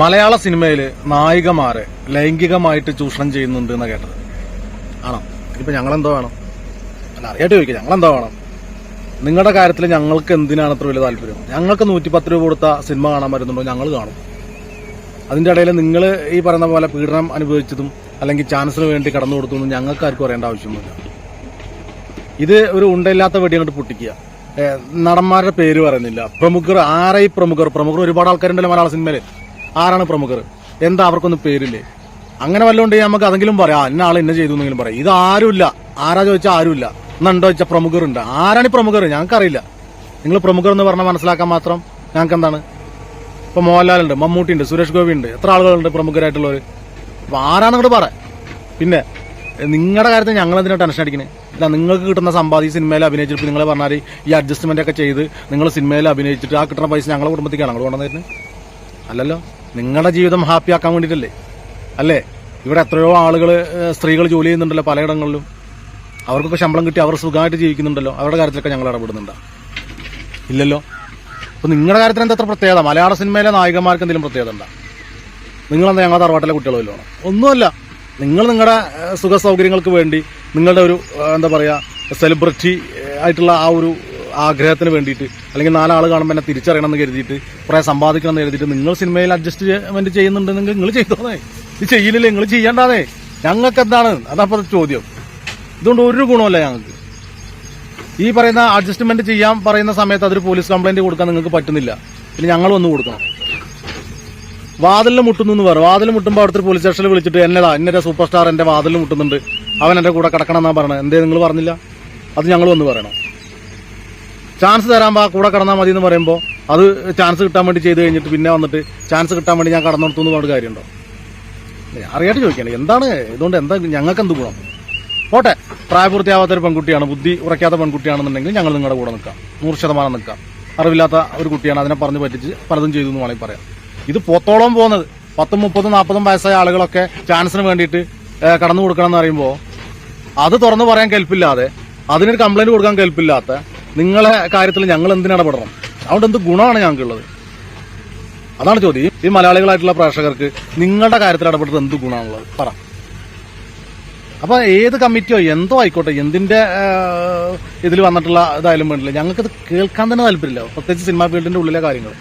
മലയാള സിനിമയിൽ നായികമാരെ ലൈംഗികമായിട്ട് ചൂഷണം ചെയ്യുന്നുണ്ട് എന്നാ കേട്ടത്. ആണോ? ഇപ്പൊ ഞങ്ങൾ എന്തോ വേണം? അല്ല അറിയാട്ട് ചോദിക്കാം. ഞങ്ങൾ എന്തോ വേണം? നിങ്ങളുടെ കാര്യത്തിൽ ഞങ്ങൾക്ക് എന്തിനാണ് അത്ര വലിയ താല്പര്യം? ഞങ്ങൾക്ക് നൂറ്റിപ്പത്ത് രൂപ കൊടുത്ത സിനിമ കാണാൻ വരുന്നുണ്ടോ ഞങ്ങൾ കാണും. അതിന്റെ ഇടയിൽ നിങ്ങൾ ഈ പറയുന്ന പോലെ പീഡനം അനുഭവിച്ചതും അല്ലെങ്കിൽ ചാൻസിന് വേണ്ടി കടന്നു കൊടുത്തതും ഞങ്ങൾക്ക് ആർക്കും അറിയേണ്ട ആവശ്യമൊന്നുമില്ല. ഇത് ഒരു ഉണ്ടയില്ലാത്ത വെടി അങ്ങോട്ട് പൊട്ടിക്കുക. നടന്മാരുടെ പേര് പറയുന്നില്ല. പ്രമുഖർ ആരായി പ്രമുഖർ. പ്രമുഖർ ഒരുപാട് ആൾക്കാരുണ്ടല്ലോ മലയാള സിനിമയിൽ ആരാണ് പ്രമുഖർ? എന്താ അവർക്കൊന്നും പേരില്ലേ? അങ്ങനെ വല്ലതുകൊണ്ട് നമുക്ക് അതെങ്കിലും പറയാം. ഇന്ന ആൾ ഇന്ന ചെയ്തു എന്നെങ്കിലും പറയാം. ഇത് ആരുമില്ല. ആരാ ചോദിച്ചാൽ ആരുമില്ല. എന്നുണ്ടോ ചോദിച്ചാൽ പ്രമുഖറുണ്ട് ആരാണ് പ്രമുഖർ? ഞങ്ങൾക്കറിയില്ല. നിങ്ങൾ പ്രമുഖർ എന്ന് പറഞ്ഞാൽ മനസ്സിലാക്കാൻ മാത്രം ഞങ്ങൾക്ക് എന്താണ് ഇപ്പൊ മോഹൻലാൽ ഉണ്ട് മമ്മൂട്ടി ഉണ്ട് സുരേഷ് ഗോപി ഉണ്ട് എത്ര ആളുകളുണ്ട് പ്രമുഖരായിട്ടുള്ളവർ അപ്പൊ ആരാണ് ഇങ്ങോട്ട് പറ. പിന്നെ നിങ്ങളുടെ കാര്യത്തിൽ ഞങ്ങൾ എന്തിനാണ് ടെൻഷൻ അടിക്കുന്നത് ഇല്ല നിങ്ങൾക്ക് കിട്ടുന്ന സമ്പാദ്യം സിനിമയിൽ അഭിനയിച്ചിട്ട് നിങ്ങൾ പറഞ്ഞാൽ ഈ അഡ്ജസ്റ്റ്മെന്റ് ഒക്കെ ചെയ്ത് നിങ്ങൾ സിനിമയിൽ അഭിനയിച്ചിട്ട് ആ കിട്ടുന്ന പൈസ ഞങ്ങളുടെ കുടുംബത്തേക്കാണ്. ഞങ്ങൾ കൊണ്ടുവന്നിരുന്നത് അല്ലല്ലോ? നിങ്ങളുടെ ജീവിതം ഹാപ്പി ആക്കാൻ വേണ്ടിയിട്ടല്ലേ? അല്ലേ? ഇവിടെ എത്രയോ ആളുകൾ സ്ത്രീകൾ ജോലി ചെയ്യുന്നുണ്ടല്ലോ പലയിടങ്ങളിലും. അവർക്കൊക്കെ ശമ്പളം കിട്ടി അവർ സുഖമായിട്ട് ജീവിക്കുന്നുണ്ടല്ലോ. അവരുടെ കാര്യത്തിലൊക്കെ ഞങ്ങൾ ഇടപെടുന്നുണ്ടോ. ഇല്ലല്ലോ? അപ്പൊ നിങ്ങളുടെ കാര്യത്തിൽ എന്താ അത്ര പ്രത്യേകത? മലയാള സിനിമയിലെ നായികമാർക്ക് എന്തെങ്കിലും പ്രത്യേകത നിങ്ങൾ നിങ്ങളെന്താ ഞങ്ങളുടെ തറവാട്ടിലെ കുട്ടികളോ ഒന്നുമല്ല. നിങ്ങൾ നിങ്ങളുടെ സുഖ സൗകര്യങ്ങൾക്ക് വേണ്ടി നിങ്ങളുടെ ഒരു എന്താ പറയുക സെലിബ്രിറ്റി ആയിട്ടുള്ള ആ ഒരു ആഗ്രഹത്തിന് വേണ്ടിയിട്ട് അല്ലെങ്കിൽ നാലാൾ കാണുമ്പോൾ എന്നെ തിരിച്ചറിയണം എന്ന് കരുതിയിട്ട് കുറെ സമ്പാദിക്കണം എന്ന് കരുതിയിട്ട് നിങ്ങൾ സിനിമയിൽ അഡ്ജസ്റ്റ്മെന്റ് ചെയ്യുന്നുണ്ടെങ്കിൽ നിങ്ങൾ ചെയ്തോന്നേ. ഇത് ചെയ്യില്ലേ നിങ്ങൾ ചെയ്യണ്ടാന്നേ. ഞങ്ങൾക്ക് എന്താണ് അതപ്പോ ചോദ്യം. ഇതുകൊണ്ട് ഒരു ഗുണമല്ല ഞങ്ങൾക്ക്. ഈ പറയുന്ന അഡ്ജസ്റ്റ്മെന്റ് ചെയ്യാൻ പറയുന്ന സമയത്ത് അതൊരു പോലീസ് കംപ്ലൈന്റ് കൊടുക്കാൻ നിങ്ങൾക്ക് പറ്റുന്നില്ല. പിന്നെ ഞങ്ങൾ വന്ന് കൊടുക്കണം. വാതിലിൽ മുട്ടുന്നു എന്ന് പറയും വാതിൽ മുട്ടുമ്പോൾ അവിടുത്തെ പോലീസ് സ്റ്റേഷനിൽ വിളിച്ചിട്ട് എന്നതാ എന്നെ സൂപ്പർ സ്റ്റാർ എന്റെ വാതിലിൽ മുട്ടുന്നുണ്ട്. അവൻ എന്റെ കൂടെ കിടക്കണം എന്നാ പറയണത് എന്തേ നിങ്ങൾ പറഞ്ഞില്ല? അത് ഞങ്ങൾ വന്ന് പറയണം. ചാൻസ് തരാൻ കൂടെ കടന്നാൽ മതി എന്ന് പറയുമ്പോൾ അത് ചാൻസ് കിട്ടാൻ വേണ്ടി ചെയ്ത് കഴിഞ്ഞിട്ട് പിന്നെ വന്നിട്ട് ചാൻസ് കിട്ടാൻ വേണ്ടി ഞാൻ കടന്നു എന്ന് പറഞ്ഞ കാര്യമുണ്ടോ? അറിയാതെ ചോദിക്കുകയാണ് എന്താണ് ഇതുകൊണ്ട് എന്താ ഞങ്ങൾക്ക് എന്ത് ഗുണം? പോട്ടെ. പ്രായപൂർത്തിയാവാത്ത ഒരു പെൺകുട്ടിയാണ്. ബുദ്ധി ഉറയ്ക്കാത്ത പെൺകുട്ടിയാണെന്നുണ്ടെങ്കിൽ ഞങ്ങൾ നിങ്ങളുടെ കൂടെ നിൽക്കാം. നൂറ് ശതമാനം നിൽക്കാം. അറിവില്ലാത്ത ഒരു കുട്ടിയാണ് അതിനെ പറഞ്ഞു പറ്റിച്ച് പലതും ചെയ്തു എന്ന് വേണമെങ്കിൽ പറയാം. ഇത് പോത്തോളം പോകുന്നത്. പത്തും മുപ്പതും നാൽപ്പതും വയസ്സായ ആളുകളൊക്കെ ചാൻസിന് വേണ്ടിയിട്ട് കടന്നു കൊടുക്കണം എന്ന് പറയുമ്പോൾ അത് തുറന്നു പറയാൻ കേൾപ്പില്ലാതെ അതിനൊരു കംപ്ലൈന്റ് കൊടുക്കാൻ കേൾപ്പില്ലാത്ത നിങ്ങളെ കാര്യത്തിൽ ഞങ്ങൾ എന്തിനാണ് ഇടപെടണം? അതുകൊണ്ട് എന്ത് ഗുണമാണ് ഞങ്ങൾക്കുള്ളത്? അതാണ് ചോദ്യം. ഈ മലയാളികളായിട്ടുള്ള പ്രേക്ഷകർക്ക് നിങ്ങളുടെ കാര്യത്തിൽ ഇടപെട്ടത് എന്ത് ഗുണമാണുള്ളത്? പറ. അപ്പൊ ഏത് കമ്മിറ്റിയോ എന്തോ ആയിക്കോട്ടെ എന്തിന്റെ ഇതിൽ വന്നിട്ടുള്ള ഇതായാലും വേണ്ടില്ല. ഞങ്ങൾക്ക് ഇത് കേൾക്കാൻ തന്നെ താല്പര്യമില്ല. പ്രത്യേകിച്ച് സിനിമാ ഫീൽഡിന്റെ ഉള്ളിലെ കാര്യങ്ങൾ.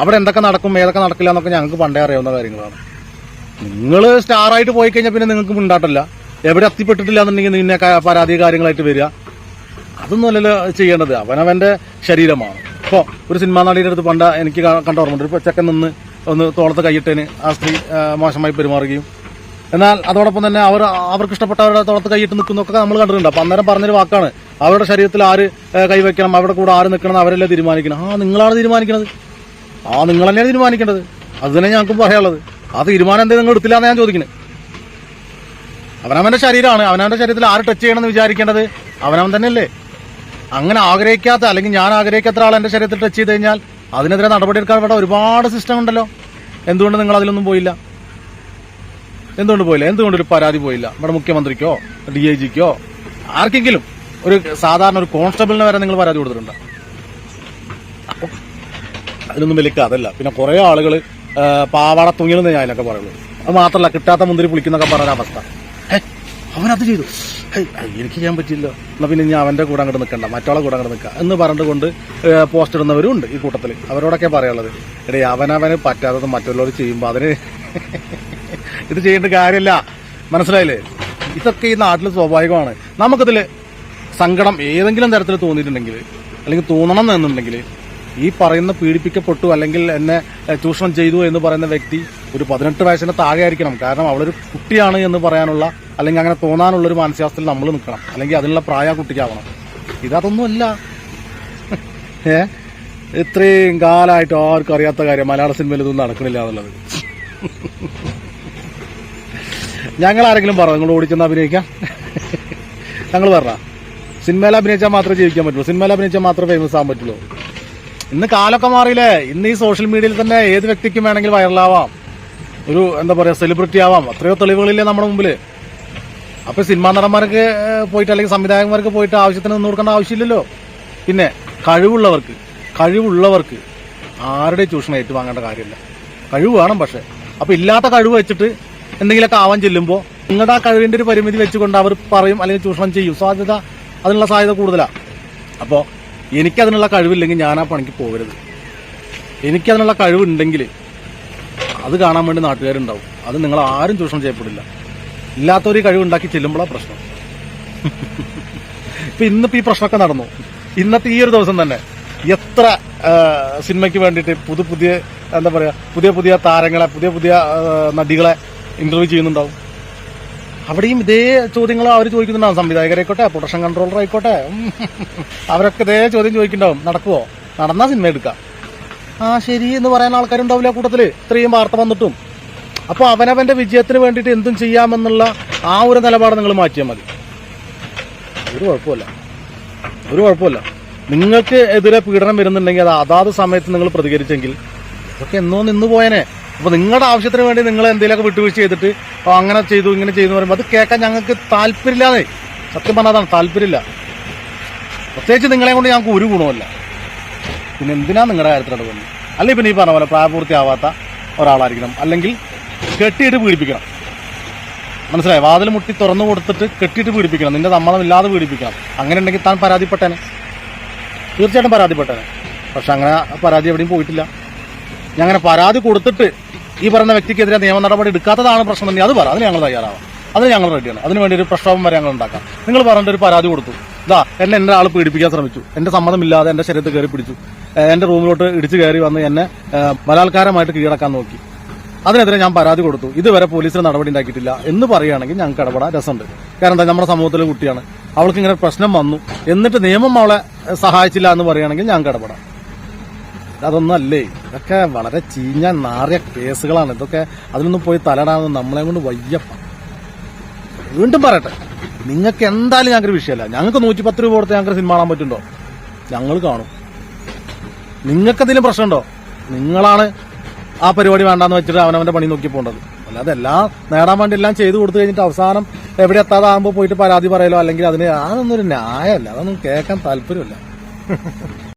അവിടെ എന്തൊക്കെ നടക്കും ഏതൊക്കെ നടക്കില്ല എന്നൊക്കെ ഞങ്ങൾക്ക് പണ്ടേ അറിയാവുന്ന കാര്യങ്ങളാണ്. നിങ്ങൾ സ്റ്റാർ ആയിട്ട് പോയി കഴിഞ്ഞാൽ പിന്നെ നിങ്ങൾക്ക് മുണ്ടാട്ടില്ല എവിടെ എത്തിപ്പെട്ടിട്ടില്ല എന്നുണ്ടെങ്കിൽ നിന്നെ പരാതി കാര്യങ്ങളായിട്ട് വരിക. അതൊന്നും ചെയ്യേണ്ടത്. അവനവന്റെ ശരീരമാണ്. ഇപ്പോൾ ഒരു സിനിമാ നടിയുടെ അടുത്ത് പണ്ട എനിക്ക് കണ്ട ഓർമ്മയുണ്ട്. ഒരു ചെക്കൻ നിന്ന് ഒന്ന് തോളത്ത് കൈയിട്ടതിന് ആ സ്ത്രീ മോശമായി പെരുമാറുകയും. എന്നാൽ അതോടൊപ്പം തന്നെ അവർ അവർക്ക് ഇഷ്ടപ്പെട്ടവരുടെ തോളത്ത് കൈയിട്ട് നിൽക്കുന്നൊക്കെ നമ്മൾ കണ്ടിട്ടുണ്ട്. അപ്പം അന്നേരം പറഞ്ഞൊരു വാക്കാണ്. അവരുടെ ശരീരത്തിൽ ആര് കൈവയ്ക്കണം അവരുടെ കൂടെ ആര് നിൽക്കണം എന്ന് അവരല്ലേ തീരുമാനിക്കണം? ആ നിങ്ങളാണ് തീരുമാനിക്കുന്നത് ആ നിങ്ങൾ തന്നെയാണ് തീരുമാനിക്കേണ്ടത്. അത് തന്നെ ഞങ്ങൾക്കും പറയാനുള്ളത്. ആ തീരുമാനം എന്തേ നിങ്ങൾ എടുത്തില്ല ഞാൻ ചോദിക്കുന്നത് അവനവന്റെ ശരീരമാണ്. അവനവന്റെ ശരീരത്തിൽ ആര് ടച്ച് ചെയ്യണമെന്ന് വിചാരിക്കേണ്ടത് അവനവൻ തന്നെയല്ലേ? അങ്ങനെ ആഗ്രഹിക്കാത്ത അല്ലെങ്കിൽ ഞാൻ ആഗ്രഹിക്കാത്ത ആൾ എന്റെ ശരീരത്തിൽ ടച്ച് ചെയ്ത് കഴിഞ്ഞാൽ അതിനെതിരെ നടപടിയെടുക്കാൻ വേണ്ട ഒരുപാട് സിസ്റ്റം ഉണ്ടല്ലോ. എന്തുകൊണ്ട് നിങ്ങൾ അതിലൊന്നും പോയില്ല? എന്തുകൊണ്ട് പോയില്ല? എന്തുകൊണ്ട് ഒരു പരാതി പോയില്ല? നമ്മുടെ മുഖ്യമന്ത്രിക്കോ ഡി ഐ ജിക്കോ ആർക്കെങ്കിലും ഒരു സാധാരണ ഒരു കോൺസ്റ്റബിളിന് വരെ നിങ്ങൾ പരാതി കൊടുത്തിട്ടുണ്ട്. അതിനൊന്നും വലിയ കഥല്ല പിന്നെ കുറെ ആളുകൾ പാവാട തുങ്ങിയെന്ന് ഞാൻ പറയുള്ളൂ. അത് മാത്രമല്ല കിട്ടാത്ത മുന്തിരി പുളിക്കുന്നൊക്കെ പറഞ്ഞ അവസ്ഥ അവനത് ചെയ്തു. എനിക്ക് ചെയ്യാൻ പറ്റില്ല എന്നാ പിന്നെ ഞാൻ അവന്റെ കൂടെ അങ്ങോട്ട് നിൽക്കണ്ട മറ്റാളെ കൂടെ അങ്ങോട്ട് നിൽക്കുക എന്ന് പറഞ്ഞുകൊണ്ട് പോസ്റ്റ് ഇടുന്നവരും ഉണ്ട് ഈ കൂട്ടത്തിൽ അവരോടൊക്കെ പറയാനുള്ളത് എടേ അവനവന് പറ്റാത്തത് മറ്റുള്ളവർ ചെയ്യുമ്പോൾ അതിന് ഇത് ചെയ്യേണ്ട കാര്യമില്ല. മനസ്സിലായില്ലേ? ഇതൊക്കെ ഈ നാട്ടിൽ സ്വാഭാവികമാണ്. നമുക്കിതിൽ സങ്കടം ഏതെങ്കിലും തരത്തിൽ തോന്നിയിട്ടുണ്ടെങ്കിൽ അല്ലെങ്കിൽ തോന്നണം എന്നുണ്ടെങ്കിൽ ഈ പറയുന്ന പീഡിപ്പിക്കപ്പെട്ടു അല്ലെങ്കിൽ എന്നെ ചൂഷണം ചെയ്തു എന്ന് പറയുന്ന വ്യക്തി ഒരു പതിനെട്ട് വയസ്സിന് താഴെ ആയിരിക്കണം. കാരണം അവളൊരു കുട്ടിയാണ് എന്ന് പറയാനുള്ള അല്ലെങ്കിൽ അങ്ങനെ തോന്നാനുള്ള ഒരു മാനസികാവസ്ഥയിൽ നമ്മൾ നിൽക്കണം. അല്ലെങ്കിൽ അതിനുള്ള പ്രായ കുട്ടിക്കാവണം. ഇതതൊന്നുമല്ല ഏ? ഇത്രയും കാലമായിട്ട് ആർക്കും അറിയാത്ത കാര്യം മലയാള സിനിമയിൽ ഇതൊന്നും നടക്കണില്ല എന്നുള്ളത്. ഞങ്ങൾ ആരെങ്കിലും പറ നിങ്ങൾ ഓടിച്ചെന്ന് അഭിനയിക്കാം. ഞങ്ങൾ പറഞ്ഞ സിനിമയിൽ അഭിനയിച്ചാൽ മാത്രമേ ജീവിക്കാൻ പറ്റുള്ളൂ. സിനിമയിൽ അഭിനയിച്ചാൽ മാത്രമേ ഫേമസ് ആകാൻ പറ്റുള്ളൂ. ഇന്ന് കാലൊക്കെ മാറിയില്ലേ? ഇന്ന് ഈ സോഷ്യൽ മീഡിയയിൽ തന്നെ ഏത് വ്യക്തിക്കും വേണമെങ്കിൽ വൈറലാവാം ഒരു എന്താ പറയാ സെലിബ്രിറ്റി ആവാം. അത്രയോ തെളിവുകളില്ലേ നമ്മുടെ മുമ്പിൽ അപ്പൊ സിനിമാ നടന്മാർക്ക് പോയിട്ട് അല്ലെങ്കിൽ സംവിധായകന്മാർക്ക് പോയിട്ട് ആവശ്യത്തിന് നിന്ന് കൊടുക്കേണ്ട ആവശ്യമില്ലല്ലോ. പിന്നെ കഴിവുള്ളവർക്ക് കഴിവുള്ളവർക്ക് ആരുടെ ചൂഷണം ഏറ്റുവാങ്ങേണ്ട കാര്യമില്ല. കഴിവ് വേണം പക്ഷെ. അപ്പൊ ഇല്ലാത്ത കഴിവ് വെച്ചിട്ട് എന്തെങ്കിലുമൊക്കെ ആവാൻ ചെല്ലുമ്പോൾ നിങ്ങളുടെ ആ കഴിവിന്റെ ഒരു പരിമിതി വെച്ചുകൊണ്ട് അവർ പറയും അല്ലെങ്കിൽ ചൂഷണം ചെയ്യും. സാധ്യത അതിനുള്ള സാധ്യത കൂടുതലാണ് അപ്പോൾ എനിക്കതിനുള്ള കഴിവില്ലെങ്കിൽ ഞാൻ ആ പണിക്ക് പോകരുത്. എനിക്കതിനുള്ള കഴിവുണ്ടെങ്കിൽ അത് കാണാൻ വേണ്ടി നാട്ടുകാരുണ്ടാവും. അത് നിങ്ങൾ ആരും ചൂഷണം ചെയ്യപ്പെടില്ല. ഇല്ലാത്തൊരു കഴിവുണ്ടാക്കി ചെല്ലുമ്പോഴാണ് പ്രശ്നം. ഇപ്പൊ ഇന്നിപ്പോ ഈ പ്രശ്നമൊക്കെ നടന്നു. ഇന്നത്തെ ഈ ഒരു ദിവസം തന്നെ എത്ര സിനിമയ്ക്ക് വേണ്ടിയിട്ട് പുതു പുതിയ എന്താ പറയാ പുതിയ പുതിയ താരങ്ങളെ പുതിയ പുതിയ നടികളെ ഇന്റർവ്യൂ ചെയ്യുന്നുണ്ടാവും. അവിടെയും ഇതേ ചോദ്യങ്ങൾ അവർ ചോദിക്കുന്നുണ്ടാവും. സംവിധായകരായിക്കോട്ടെ പ്രൊഡക്ഷൻ കൺട്രോളർ ആയിക്കോട്ടെ. അവരൊക്കെ ഇതേ ചോദ്യം ചോദിക്കുന്നുണ്ടാവും. നടക്കുവോ? നടന്നാ സിനിമ എടുക്കാം. ആ ശരി എന്ന് പറയാൻ ആൾക്കാരുണ്ടാവില്ല കൂട്ടത്തിൽ. ഇത്രയും വാർത്ത വന്നിട്ടും. അപ്പോൾ അവനവന്റെ വിജയത്തിന് വേണ്ടിയിട്ട് എന്തും ചെയ്യാമെന്നുള്ള ആ ഒരു നിലപാട് നിങ്ങൾ മാറ്റിയാൽ മതി. ഒരു കുഴപ്പമില്ല. ഒരു കുഴപ്പമില്ല. നിങ്ങൾക്ക് എതിരെ പീഡനം വരുന്നുണ്ടെങ്കിൽ അത് അതാത് സമയത്ത് നിങ്ങൾ പ്രതികരിച്ചെങ്കിൽ അതൊക്കെ എന്നോ നിന്ന് പോയനെ. അപ്പൊ നിങ്ങളുടെ ആവശ്യത്തിന് വേണ്ടി നിങ്ങൾ എന്തെങ്കിലുമൊക്കെ വിട്ടുവീഴ്ച ചെയ്തിട്ട് അപ്പോൾ അങ്ങനെ ചെയ്തു ഇങ്ങനെ ചെയ്തു പറയുമ്പോൾ അത് കേൾക്കാൻ ഞങ്ങൾക്ക് താല്പര്യമില്ലാതെ സത്യം പറഞ്ഞാൽ അതാണ് താല്പര്യമില്ല. പ്രത്യേകിച്ച് നിങ്ങളെ കൊണ്ട് ഞങ്ങൾക്ക് ഒരു ഗുണമല്ല പിന്നെ എന്തിനാ നിങ്ങളുടെ കാര്യത്തിൽ ഇടപെടുന്നത് അല്ലെങ്കിൽ പിന്നെ ഈ പറഞ്ഞ പോലെ പ്രായപൂർത്തിയാവാത്ത ഒരാളായിരിക്കണം. അല്ലെങ്കിൽ കെട്ടിയിട്ട് പീഡിപ്പിക്കണം. മനസ്സിലായി? വാതിൽ മുട്ടി തുറന്നു കൊടുത്തിട്ട് കെട്ടിയിട്ട് പീഡിപ്പിക്കണം. നിന്റെ സമ്മതമില്ലാതെ പീഡിപ്പിക്കണം. അങ്ങനെ ഉണ്ടെങ്കിൽ താൻ പരാതിപ്പെട്ടേനെ. തീർച്ചയായിട്ടും പരാതിപ്പെട്ടേനെ. പക്ഷെ അങ്ങനെ പരാതി എവിടെയും പോയിട്ടില്ല. ഞാൻ പരാതി കൊടുത്തിട്ട് ഈ പറയുന്ന വ്യക്തിക്കെതിരെ നിയമ നടപടി എടുക്കാത്തതാണ് പ്രശ്നം തന്നെ അത് പറ. അതിന് ഞങ്ങൾ തയ്യാറാവാം അതിന് ഞങ്ങൾ റെഡിയാണ് അതിന് വേണ്ടി ഒരു പ്രക്ഷോഭം വരെ ഞങ്ങൾ ഉണ്ടാക്കാം. നിങ്ങൾ പറഞ്ഞിട്ട് ഒരു പരാതി കൊടുത്തു. ഇതാ എന്നെ എന്നെ ആൾ പീഡിപ്പിക്കാൻ ശ്രമിച്ചു. എന്റെ സമ്മതമില്ലാതെ എന്റെ ശരീരത്തിൽ കയറി പിടിച്ചു. എന്റെ റൂമിലോട്ട് ഇടിച്ചു കയറി വന്ന് എന്നെ ബലാത്കാരമായിട്ട് കീഴടക്കാൻ നോക്കി. അതിനെതിരെ ഞാൻ പരാതി കൊടുത്തു. ഇതുവരെ പോലീസിന് നടപടി ഉണ്ടാക്കിയിട്ടില്ല എന്ന് പറയുകയാണെങ്കിൽ ഞങ്ങൾക്ക് ഇടപെടാൻ രസമുണ്ട്. കാരണം എന്താ നമ്മുടെ സമൂഹത്തിലെ കുട്ടിയാണ്. അവൾക്ക് ഇങ്ങനെ പ്രശ്നം വന്നു. എന്നിട്ട് നിയമം അവളെ സഹായിച്ചില്ല എന്ന് പറയുകയാണെങ്കിൽ ഞങ്ങൾക്ക് ഇടപെടാം. അതൊന്നും അല്ലേ ഇതൊക്കെ വളരെ ചീഞ്ഞ നാറിയ കേസുകളാണ്. ഇതൊക്കെ അതിനൊന്നും പോയി തലടാന്ന് നമ്മളെ കൊണ്ട് വയ്യപ്പ വീണ്ടും പറയട്ടെ. നിങ്ങൾക്ക് എന്തായാലും ഞങ്ങൾക്ക് വിഷയമല്ല. ഞങ്ങൾക്ക് നൂറ്റി പത്ത് രൂപ കൊടുത്ത് ഞങ്ങൾക്ക് സിനിമ കാണാൻ പറ്റുണ്ടോ ഞങ്ങൾ കാണും. നിങ്ങൾക്ക് എന്തെങ്കിലും പ്രശ്നമുണ്ടോ? നിങ്ങളാണ് ആ പരിപാടി വേണ്ടാന്ന് വെച്ചിട്ട് അവനവന്റെ പണി നോക്കി പോകേണ്ടത്. അല്ലാതെ എല്ലാം നേടാൻ വേണ്ടി എല്ലാം ചെയ്തു കൊടുത്തു കഴിഞ്ഞിട്ട് അവസാനം എവിടെ എത്താതാകുമ്പോൾ പോയിട്ട് പരാതി പറയലോ? അല്ലെങ്കിൽ അതിന് അതൊന്നും ഒരു ന്യായമല്ല. അതൊന്നും കേൾക്കാൻ താല്പര്യമില്ല.